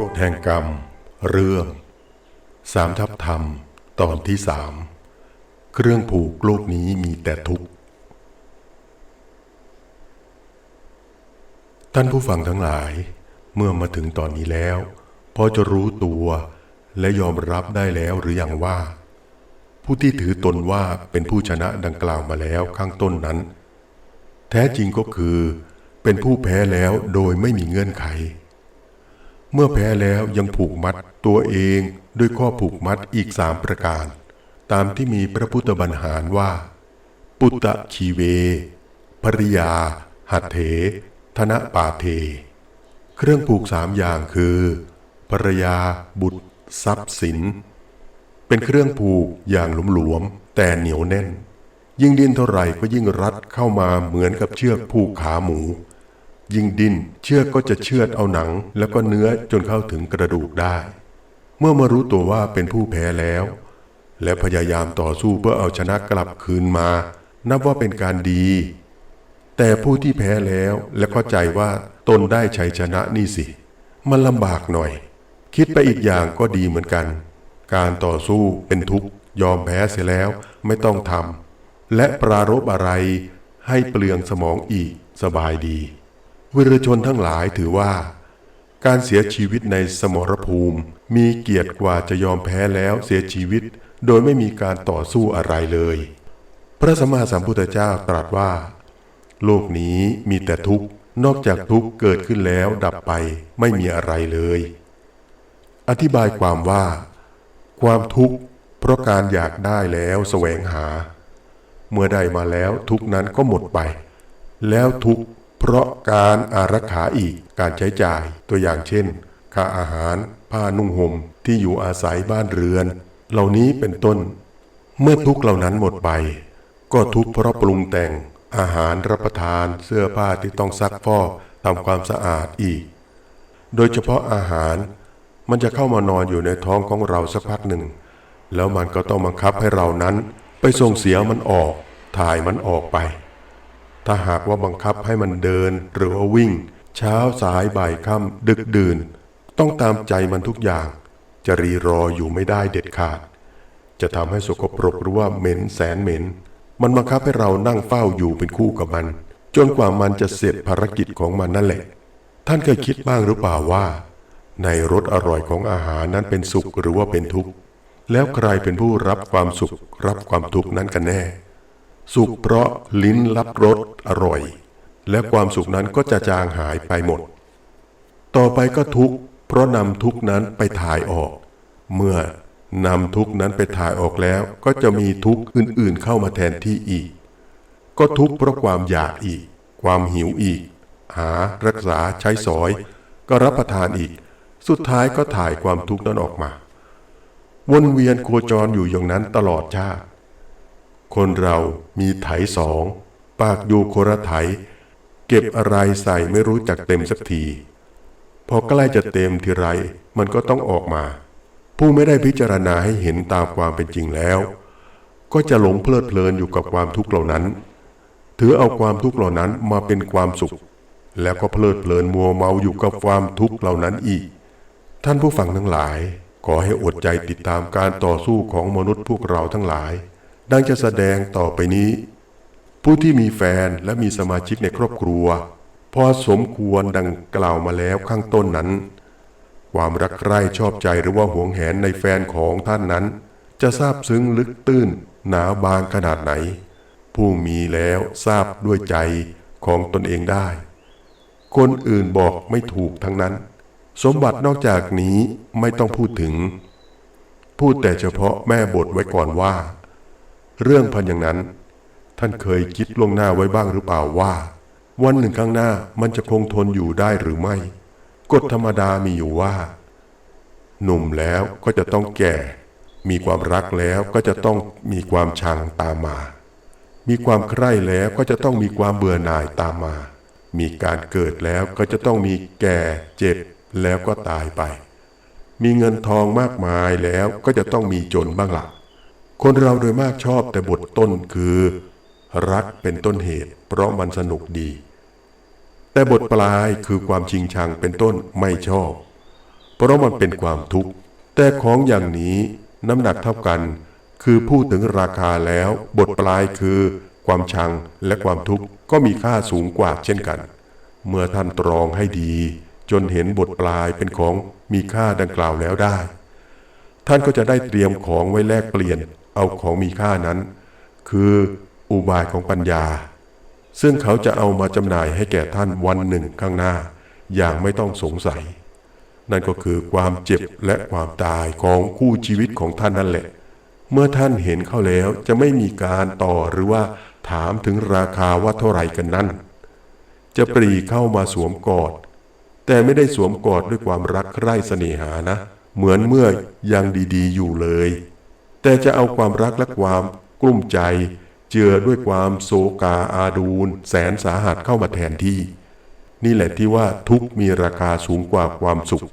ฎแห่งกรรม เรื่องสามทับธรรม ตอนที่สามเครื่องผูกโลกนี้มีแต่ทุกข์ ท่านผู้ฟังทั้งหลาย เมื่อมาถึงตอนนี้แล้ว พอจะรู้ตัวและยอมรับได้แล้วหรืออยังว่า ผู้ที่ถือตนว่าเป็นผู้ชนะดังกล่าวมาแล้วข้างต้นนั้น แท้จริงก็คือ เป็นผู้แพ้แล้วโดยไม่มีเงื่อนไข เมื่อแพ้แล้วยังผูกมัดตัวเองด้วยข้อผูกมัดอีกสามประการ ตามที่มีพระพุทธบัญหารว่า ปุตตะชีเว ภริยา หัตเถ ธนปาเท เครื่องผูกสามอย่างคือ ภรรยา บุตร ทรัพย์สิน เป็นเครื่องผูกอย่างหลวมๆแต่เหนียวแน่น ยิ่งดิ้นเท่าไหร่ก็ยิ่งรัดเข้ามาเหมือนกับเชือกผูกขาหมู ยิ่งดิ้นเชือกก็จะเชือดเอาหนัง แล้วก็เนื้อจนเข้าถึงกระดูกได้ เมื่อมารู้ตัวว่าเป็นผู้แพ้แล้ว และพยายามต่อสู้เพื่อเอาชนะกลับคืนมา นับว่าเป็นการดี แต่ผู้ที่แพ้แล้วและเข้าใจว่าตนได้ชัยชนะนี่สิ มันลำบากหน่อย คิดไปอีกอย่างก็ดีเหมือนกัน การต่อสู้เป็นทุกข์ยอมแพ้เสียแล้วไม่ต้องทำและปรารบอะไรให้เปลืองสมองอีกสบายดี วิรชนทั้งหลายถือว่า การเสียชีวิตในสมรภูมิ มีเกียรติกว่าจะยอมแพ้แล้วเสียชีวิต โดยไม่มีการต่อสู้อะไรเลย พระสัมมาสัมพุทธเจ้าตรัสว่า โลกนี้มีแต่ทุกข์นอกจากทุกข์เกิดขึ้นแล้วดับไปไม่มีอะไรเลย อธิบายความว่า ความทุกข์เพราะการอยากได้แล้วแสวงหา เมื่อได้มาแล้วทุกนั้นก็หมดไป แล้วทุกข์ เพราะการอารักขาอีกการใช้จ่ายตัวอย่างเช่น ค่าอาหาร ผ้านุ่งห่มที่อยู่อาศัยบ้านเรือน เหล่านี้เป็นต้น เมื่อทุกเหล่านั้นหมดไป ก็ทุกเพราะปรุงแต่ง อาหารรับประทานเสื้อผ้าที่ต้องซักฟอกทำความสะอาดอีก โดยเฉพาะอาหารมันจะเข้ามานอนอยู่ในท้องของเราสักพักหนึ่ง แล้วมันก็ต้องบังคับให้เรานั้น ไปส่งเสียมันออก ถ่ายมันออกไป ถ้าหากว่าบังคับให้มันเดินหรือว่าวิ่ง เช้าสายบ่ายค่ำดึกดื่น ต้องตามใจมันทุกอย่าง จะรีรออยู่ไม่ได้เด็ดขาด จะทำให้สกปรกหรือว่าเหม็นแสนเหม็น มันบังคับให้เรานั่งเฝ้าอยู่เป็นคู่กับมัน จนกว่ามันจะเสร็จภารกิจของมันนั่นแหละ ท่านเคยคิดบ้างหรือเปล่าว่า ในรสอร่อยของอาหารนั้นเป็นสุขหรือว่าเป็นทุกข์แล้วใครเป็นผู้รับความสุข รับความทุกข์นั้นกันแน่ สุขเพราะลิ้นรับรสอร่อย และความสุขนั้นก็จะจางหายไปหมด ต่อไปก็ทุกข์เพราะนำทุกข์นั้นไปถ่ายออก เมื่อนำทุกข์นั้นไปถ่ายออกแล้ว ก็จะมีทุกข์อื่นๆเข้ามาแทนที่อีก ก็ทุกข์เพราะความอยากอีก ความหิวอีก หารักษาใช้สอย ก็รับประทานอีก สุดท้ายก็ถ่ายความทุกข์นั้นออกมา วนเวียนโคจรอยู่อย่างนั้นตลอดชาติ คนเรามีไถสอง ปากอยู่โคระไถ เก็บอะไรใส่ไม่รู้จักเต็มสักที พอใกล้จะเต็มทีไรมันก็ต้องออกมา ผู้ไม่ได้พิจารณาให้เห็นตามความเป็นจริงแล้ว ก็จะหลงเพลิดเพลินอยู่กับความทุกข์เหล่านั้น ถือเอาความทุกข์เหล่านั้นมาเป็นความสุข แล้วก็เพลิดเพลินมัวเมาอยู่กับความทุกข์เหล่านั้นอีก ท่านผู้ฟังทั้งหลายขอให้อดใจติดตามการต่อสู้ของมนุษย์พวกเราทั้งหลาย ดังจะแสดงต่อไปนี้ ผู้ที่มีแฟนและมีสมาชิกในครอบครัว พอสมควรดังกล่าวมาแล้วข้างต้นนั้น ความรักใคร่ชอบใจหรือว่าหวงแหนในแฟนของท่านนั้น จะทราบซึ้งลึกตื้น หนาบางขนาดไหน ผู้มีแล้วทราบด้วยใจของตนเองได้ คนอื่นบอกไม่ถูกทั้งนั้น สมบัตินอกจากนี้ไม่ต้องพูดถึง พูดแต่เฉพาะแม่บทไว้ก่อนว่า เรื่องพันอย่างนั้น ท่านเคยคิดล่วงหน้าไว้บ้างหรือเปล่าว่า วันหนึ่งข้างหน้ามันจะคงทนอยู่ได้หรือไม่กฎธรรมดามีอยู่ว่า หนุ่มแล้วก็จะต้องแก่ มีความรักแล้วก็จะต้องมีความชังตามมา มีความใคร่แล้วก็จะต้องมีความเบื่อหน่ายตามมา มีการเกิดแล้วก็จะต้องมีแก่เจ็บแล้วก็ตายไป มีเงินทองมากมายแล้วก็จะต้องมีจนบ้างหละ่ะ คนเราโดยมากชอบแต่บทต้นคือ รักเป็นต้นเหตุ เพราะมันสนุกดี แต่บทปลายคือความชิงชังเป็นต้นไม่ชอบ เพราะมันเป็นความทุกข์ แต่ของอย่างนี้น้ำหนักเท่ากัน คือพูดถึงราคาแล้ว บทปลายคือ ความชังและความทุกข์ก็มีค่าสูงกว่าเช่นกัน เมื่อท่านตรองให้ดี จนเห็นบทปลายเป็นของมีค่าดังกล่าวแล้วได้ ท่านก็จะได้เตรียมของไว้แลกเปลี่ยน เอาของมีค่านั้น คืออุบายของปัญญา ซึ่งเขาจะเอามาจำหน่ายให้แก่ท่านวันหนึ่งข้างหน้า อย่างไม่ต้องสงสัย นั่นก็คือความเจ็บและความตายของคู่ชีวิตของท่านนั่นแหละ เมื่อท่านเห็นเข้าแล้วจะไม่มีการต่อหรือว่าถามถึงราคาว่าเท่าไหร่กันนั้น จะปรีเข้ามาสวมกอด แต่ไม่ได้สวมกอดด้วยความรักใคร่เสน่หานะ เหมือนเมื่อยังดีๆอยู่เลย แต่จะเอาความรักและความกลุ้มใจ เจือด้วยความโศกาอาดูล แสนสาหัสเข้ามาแทนที่ นี่แหละที่ว่าทุกมีราคาสูงกว่าความสุข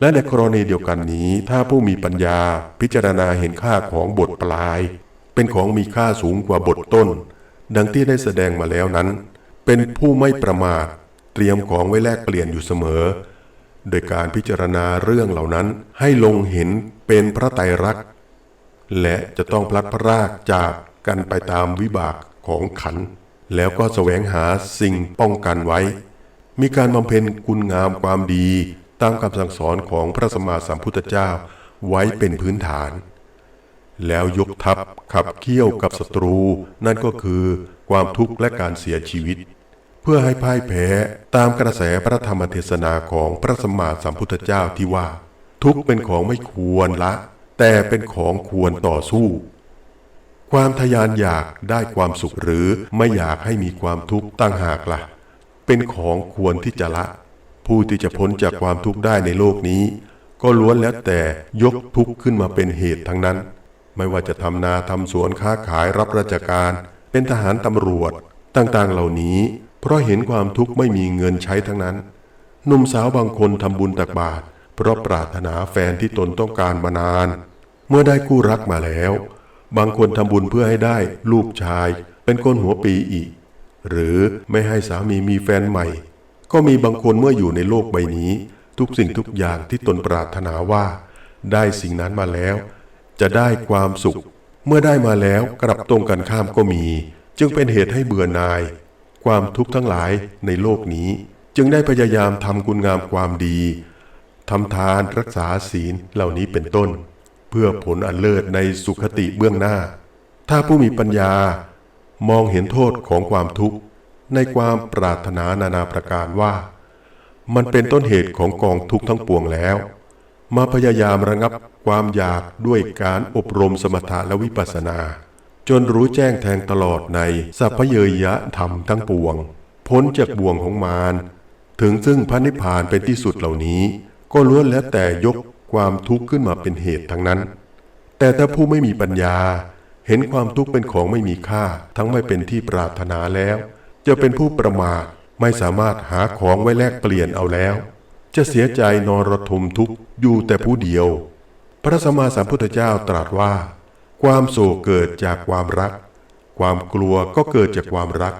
และในกรณีเดียวกันนี้ ถ้าผู้มีปัญญาพิจารณาเห็นค่าของบทปลาย เป็นของมีค่าสูงกว่าบทต้น ดังที่ได้แสดงมาแล้วนั้น เป็นผู้ไม่ประมาทเตรียมของไว้แลกเปลี่ยนอยู่เสมอ โดยการพิจารณาเรื่องเหล่านั้นให้ลงเห็นเป็นพระไตรลักษณ์ และจะต้องพลัดพรากจากกันไปตามวิบากของขันธ์แล้วก็แสวงหาสิ่งป้องกันไว้ มีการบำเพ็ญคุณงามความดีตามคำสั่งสอนของพระสมมาสัมพุทธเจ้าไว้เป็นพื้นฐาน แล้วยกทัพขับเคี่ยวกับศัตรู นั่นก็คือความทุกข์และการเสียชีวิต เพื่อให้พ่ายแพ้ตามกระแสพระธรรมเทศนาของพระสมมาสัมพุทธเจ้าที่ว่า ทุกข์เป็นของไม่ควรละ แต่เป็นของควรต่อสู้ ความทยานอยากได้ความสุขหรือไม่อยากให้มีความทุกข์ตั้งหากละ่ะ เป็นของควรที่จะละ ผู้ที่จะพ้นจากความทุกข์ได้ในโลกนี้ ก็ล้วนแล้วแต่ยกทุกข์ขึ้นมาเป็นเหตุทั้งนั้น ไม่ว่าจะทำนาทำสวนค้าขายรับราชการ เป็นทหารตำรวจต่างๆเหล่านี้ เพราะเห็นความทุกข์ไม่มีเงินใช้ทั้งนั้นหนุ่มสาวบางคนทำบุญตักบาตรเพราะปรารถนาแฟนที่ตนต้องการมานาน เมื่อได้คู่รักมาแล้ว บางคนทำบุญเพื่อให้ได้ลูกชาย เป็นคนหัวปีอีก หรือไม่ให้สามีมีแฟนใหม่ ก็มีบางคนเมื่ออยู่ในโลกใบนี้ ทุกสิ่งทุกอย่างที่ตนปรารถนาว่า ได้สิ่งนั้นมาแล้ว จะได้ความสุข เมื่อได้มาแล้วกลับตรงกันข้ามก็มี จึงเป็นเหตุให้เบื่อนาย ความทุกข์ทั้งหลายในโลกนี้ จึงได้พยายามทำคุณงามความดีทำทานรักษาศีลเหล่านี้เป็นต้น เพื่อผลอันเลิศในสุขติเบื้องหน้า ถ้าผู้มีปัญญามองเห็นโทษของความทุกข์ ในความปรารถนานานาประการว่า มันเป็นต้นเหตุของกองทุกข์ทั้งปวงแล้ว มาพยายามระงับความอยากด้วยการอบรมสมถะและวิปัสสนา จนรู้แจ้งแทงตลอดในสัพพเยยะธรรมทั้งปวง พ้นจากบ่วงของมารถึงซึ่งพระนิพพานเป็นที่สุดเหล่านี้ ก็ล้วนแล้วแต่ยก ความทุกข์ขึ้นมาเป็นเหตุทั้งนั้น แต่ถ้าผู้ไม่มีปัญญา เห็นความทุกข์เป็นของไม่มีค่า ทั้งไม่เป็นที่ปรารถนาแล้ว จะเป็นผู้ประมาทไม่สามารถหาของไว้แลกเปลี่ยนเอาแล้ว จะเสียใจนอนระทมทุกข์อยู่แต่ผู้เดียว พระสัมมาสัมพุทธเจ้าตรัสว่า ความโศกเกิดจากความรัก ความกลัวก็เกิดจากความรัก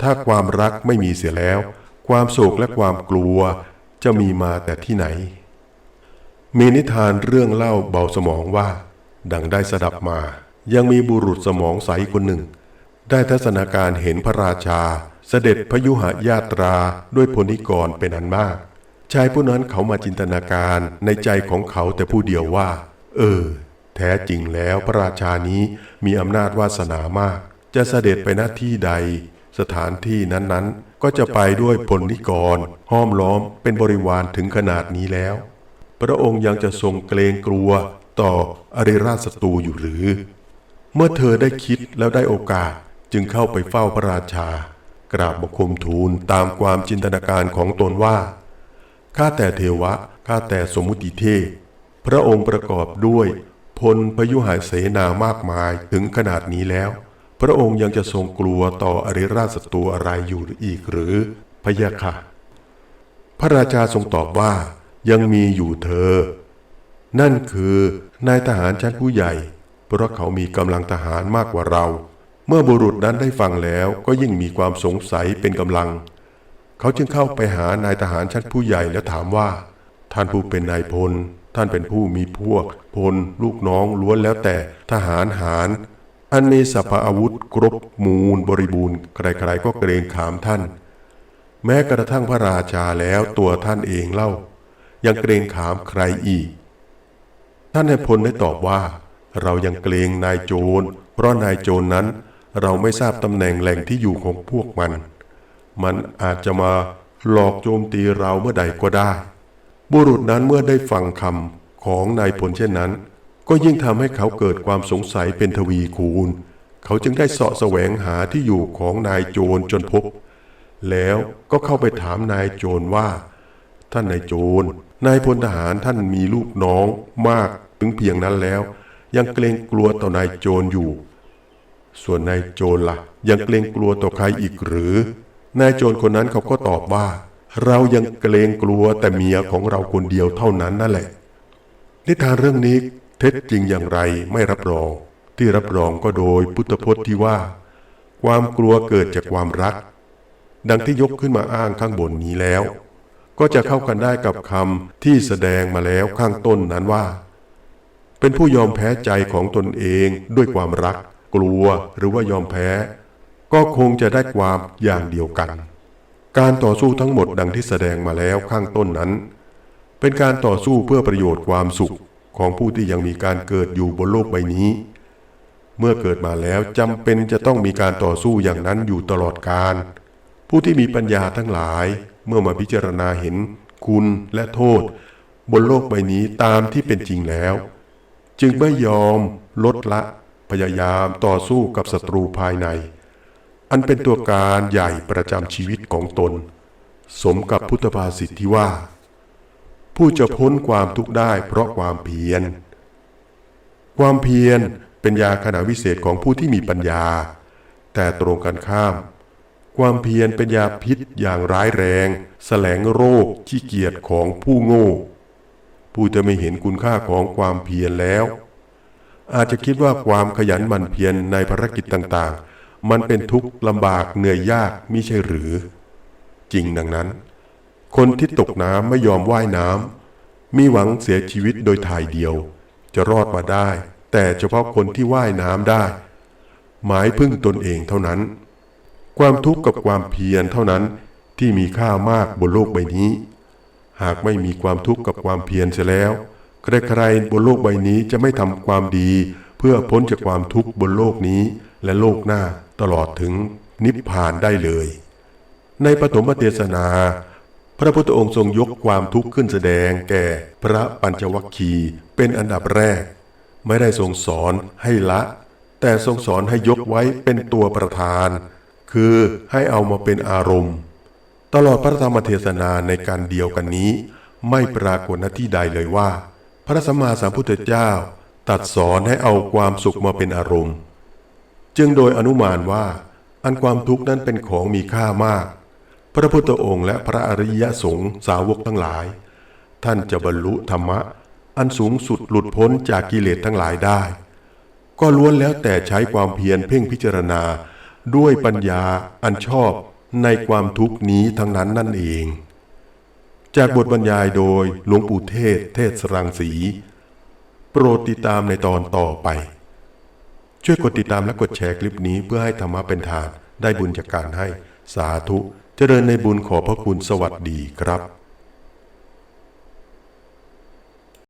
ถ้าความรักไม่มีเสียแล้ว ความโศกและความกลัวจะมีมาแต่ที่ไหน มีนิทานเรื่องเล่าเบาสมองว่า ดังได้สดับมา ยังมีบุรุษสมองใสคนหนึ่ง ได้ทัศนาการเห็นพระราชา เสด็จพยุหญาตราด้วยพลนิกรเป็นอันมาก ชายผู้นั้นเขามาจินตนาการในใจของเขาแต่ผู้เดียวว่า เออ แท้จริงแล้วพระราชานี้มีอำนาจวาสนามาก จะเสด็จไปหน้าที่ใด สถานที่นั้นๆ ก็จะไปด้วยพลนิกรห้อมล้อมเป็นบริวารถึงขนาดนี้แล้ว พระองค์ยังจะทรงเกรงกลัวต่ออริราชศัตรูอยู่หรือ เมื่อเธอได้คิดแล้วได้โอกาสจึงเข้าไปเฝ้าพระราชา กราบบังคมทูลตามความจินตนาการของตนว่าข้าแต่เทวะข้าแต่สมุติเทพพระองค์ประกอบด้วยพลพยุหายเสนามากมายถึงขนาดนี้แล้ว พระองค์ยังจะทรงกลัวต่ออริราชศัตรูอะไรอยู่อีกหรือพะยะค่ะ พระราชาทรงตอบว่า ยังมีอยู่เธอ นั่นคือนายทหารชั้นผู้ใหญ่ เพราะเขามีกำลังทหารมากกว่าเรา เมื่อบุรุษนั้นได้ฟังแล้วก็ยิ่งมีความสงสัยเป็นกำลัง เขาจึงเข้าไปหานายทหารชั้นผู้ใหญ่แล้วถามว่า ท่านผู้เป็นนายพล ท่านเป็นผู้มีพวก พล ลูกน้องล้วนแล้วแต่ทหารหาร อันมีสัพพอาวุธครบมูลบริบูรณ์ใครๆก็เกรงขามท่าน แม้กระทั่งพระราชาแล้วตัวท่านเองเล่า ยังเกรงขามใครอีก ท่านนายพลได้ตอบว่า เรายังเกรงนายโจร เพราะนายโจรนั้นเราไม่ทราบตำแหน่งแหล่งที่อยู่ของพวกมัน มันอาจจะมาหลอกโจมตีเราเมื่อใดก็ได้ บุรุษนั้นเมื่อได้ฟังคำของนายพลเช่นนั้น ก็ยิ่งทำให้เขาเกิดความสงสัยเป็นทวีคูณ เขาจึงได้เสาะแสวงหาที่อยู่ของนายโจรจนพบ แล้วก็เข้าไปถามนายโจรว่า ท่านนายโจร นายพลทหารท่านมีลูกน้องมากถึงเพียงนั้นแล้ว ยังเกรงกลัวต่อนายโจรอยู่ ส่วนนายโจรละ่ะ ยังเกรงกลัวต่อใครอีกหรือ นายโจรคนนั้นเขาก็ตอบว่า เรายังเกรงกลัวแต่เมียของเราคนเดียวเท่านั้นนั่นแหละ นิทานเรื่องนี้เท็จจริงอย่างไรไม่รับรอง ที่รับรองก็โดยพุทธพจน์ที่ว่า ความกลัวเกิดจากความรัก ดังที่ยกขึ้นมาอ้างข้างบนนี้แล้ว ก็จะเข้ากันได้กับคำที่แสดงมาแล้วข้างต้นนั้นว่า เป็นผู้ยอมแพ้ใจของตนเองด้วยความรัก กลัวหรือว่ายอมแพ้ ก็คงจะได้ความอย่างเดียวกัน การต่อสู้ทั้งหมดดังที่แสดงมาแล้วข้างต้นนั้น เป็นการต่อสู้เพื่อประโยชน์ความสุขของผู้ที่ยังมีการเกิดอยู่บนโลกใบนี้ เมื่อเกิดมาแล้วจำเป็นจะต้องมีการต่อสู้อย่างนั้นอยู่ตลอดกาลผู้ที่มีปัญญาทั้งหลาย เมื่อมาพิจารณาเห็นคุณและโทษ บนโลกใบนี้ตามที่เป็นจริงแล้ว จึงไม่ยอมลดละพยายามต่อสู้กับศัตรูภายใน อันเป็นตัวการใหญ่ประจำชีวิตของตน สมกับพุทธภาษิตที่ว่า ผู้จะพ้นความทุกข์ได้เพราะความเพียร ความเพียรเป็นยาขณะวิเศษของผู้ที่มีปัญญา แต่ตรงกันข้าม ความเพียรเป็นยาพิษอย่างร้ายแรง แสลงโรคขี้เกียจของผู้โง่ ผู้จะไม่เห็นคุณค่าของความเพียรแล้ว อาจจะคิดว่าความขยันหมั่นเพียรในภารกิจต่างๆ มันเป็นทุกข์ลำบากเหนื่อยยากมิใช่หรือ จริงดังนั้น คนที่ตกน้ำไม่ยอมว่ายน้ำมีหวังเสียชีวิตโดยถ่ายเดียว จะรอดมาได้ แต่เฉพาะคนที่ว่ายน้ำได้ หมายพึ่งตนเองเท่านั้น ความทุกข์กับความเพียรเท่านั้นที่มีค่ามากบนโลกใบนี้ หากไม่มีความทุกข์กับความเพียรเสียแล้ว ใครๆบนโลกใบนี้จะไม่ทำความดี เพื่อพ้นจากความทุกข์บนโลกนี้และโลกหน้าตลอดถึงนิพพานได้เลย ในปฐมเทศนา พระพุทธองค์ทรงยกความทุกข์ขึ้นแสดงแก่พระปัญจวัคคีย์เป็นอันดับแรก ไม่ได้ทรงสอนให้ละ แต่ทรงสอนให้ยกไว้เป็นตัวประธาน คือให้เอามาเป็นอารมณ์ ตลอดพระธรรมเทศนาในการเดียวกันนี้ ไม่ปรากฏณที่ใดเลยว่า พระสัมมาสัมพุทธเจ้าตัดสอนให้เอาความสุขมาเป็นอารมณ์ จึงโดยอนุมานว่า อันความทุกข์นั้นเป็นของมีค่ามาก พระพุทธองค์และพระอริยสงฆ์สาวกทั้งหลาย ท่านจะบรรลุธรรมะ อันสูงสุดหลุดพ้นจากกิเลสทั้งหลายได้ ก็ล้วนแล้วแต่ใช้ความเพียรเพ่งพิจารณา ด้วยปัญญาอันชอบในความทุกข์นี้ทั้งนั้นนั่นเอง จากบทบรรยายโดยหลวงปู่เทศ เทศสรังสี โปรดติดตามในตอนต่อไป ช่วยกดติดตามและกดแชร์คลิปนี้เพื่อให้ธรรมะเป็นทานได้บุญจากการให้สาธุ เจริญในบุญขอพระคุณสวัสดีครับ